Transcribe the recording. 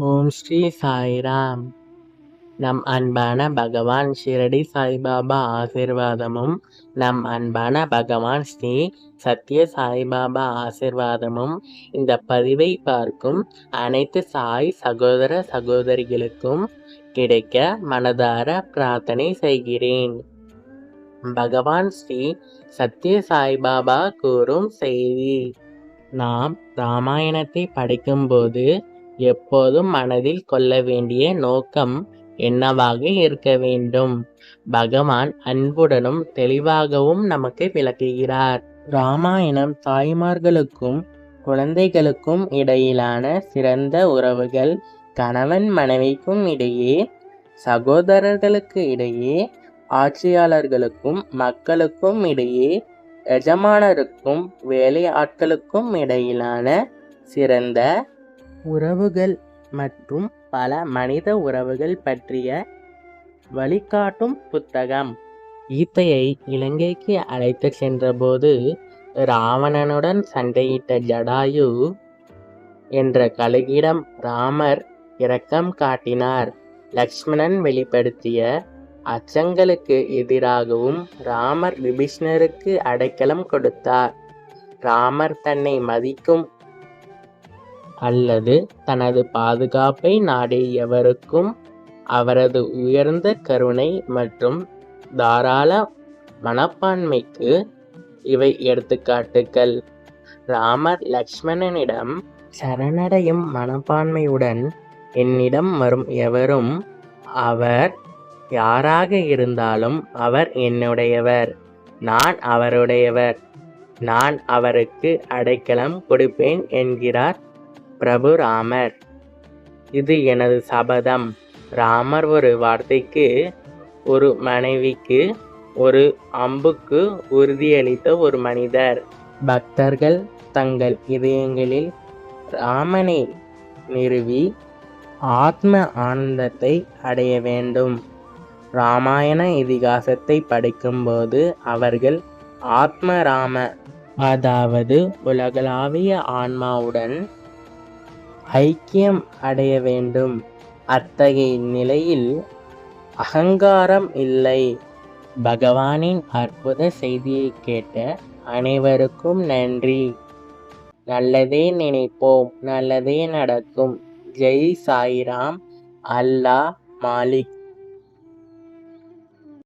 ஓம் ஸ்ரீ சாய்ராம் நம் அன்பான பகவான் ஷிரடி சாய்பாபா ஆசிர்வாதமும் நம் அன்பான பகவான் ஸ்ரீ சத்ய சாய்பாபா ஆசிர்வாதமும் இந்த பதிவை பார்க்கும் அனைத்து சாய் சகோதர சகோதரிகளுக்கும் கிடைக்க மனதார பிரார்த்தனை செய்கிறேன். பகவான் ஸ்ரீ சத்ய சாய்பாபா கூறும் செய்தி. நாம் ராமாயணத்தை படிக்கும்போது எப்போதும் மனதில் கொள்ள வேண்டிய நோக்கம் என்னவாக இருக்க வேண்டும்? பகவான் அன்புடனும் தெளிவாகவும் நமக்கு விளக்குகிறார். ராமாயணம் தாய்மார்களுக்கும் குழந்தைகளுக்கும் இடையிலான சிறந்த உறவுகள் கணவன் மனைவிக்கும் இடையே சகோதரர்களுக்கு இடையே ஆட்சியாளர்களுக்கும் மக்களுக்கும் இடையே எஜமானருக்கும் வேலை ஆட்களுக்கும் இடையிலான சிறந்த உறவுகள் மற்றும் பல மனித உறவுகள் பற்றிய வழிகாட்டும் புத்தகம். கீதையை இலங்கைக்கு அழைத்து சென்றபோது ராவணனுடன் சண்டையிட்ட ஜடாயு என்ற கழுகிடம் ராமர் இரக்கம் காட்டினார். லக்ஷ்மணன் வெளிப்படுத்திய அச்சங்களுக்கு எதிராகவும் ராமர் விபீஷ்ணருக்கு அடைக்கலம் கொடுத்தார். ராமர் தன்னை மதிக்கும் அல்லது தனது பாதுகாப்பை நாடியவருக்கும் அவரது உயர்ந்த கருணை மற்றும் தாராள மனப்பான்மைக்கு இவை எடுத்துக்காட்டுகள் ராமர் லக்ஷ்மணனிடம் சரணடையும் மனப்பான்மையுடன் என்னிடம் வரும் எவரும் அவர் யாராக இருந்தாலும் அவர் என்னுடையவர் நான் அவருடையவர் நான் அவருக்கு அடைக்கலம் கொடுப்பேன் என்கிறார் பிரபு ராமர். இது எனது சபதம். ராமர் ஒரு வார்த்தைக்கு ஒரு மனைவிக்கு ஒரு அம்புக்கு உறுதியளித்த ஒரு மனிதர். பக்தர்கள் தங்கள் இதயங்களில் ராமனை நிறுவி ஆத்ம ஆனந்தத்தை அடைய வேண்டும். ராமாயண இதிகாசத்தை படிக்கும்போது அவர்கள் ஆத்மராம அதாவது உலகளாவிய ஆன்மாவுடன் ஐக்கியம் அடைய வேண்டும். அத்தகைய நிலையில் அகங்காரம் இல்லை. பகவானின் அற்புத செய்தியை கேட்ட அனைவருக்கும் நன்றி. நல்லதே நினைப்போம் நல்லதே நடக்கும். ஜெய் சாய்ராம் அல்லாஹ் மாலிக்.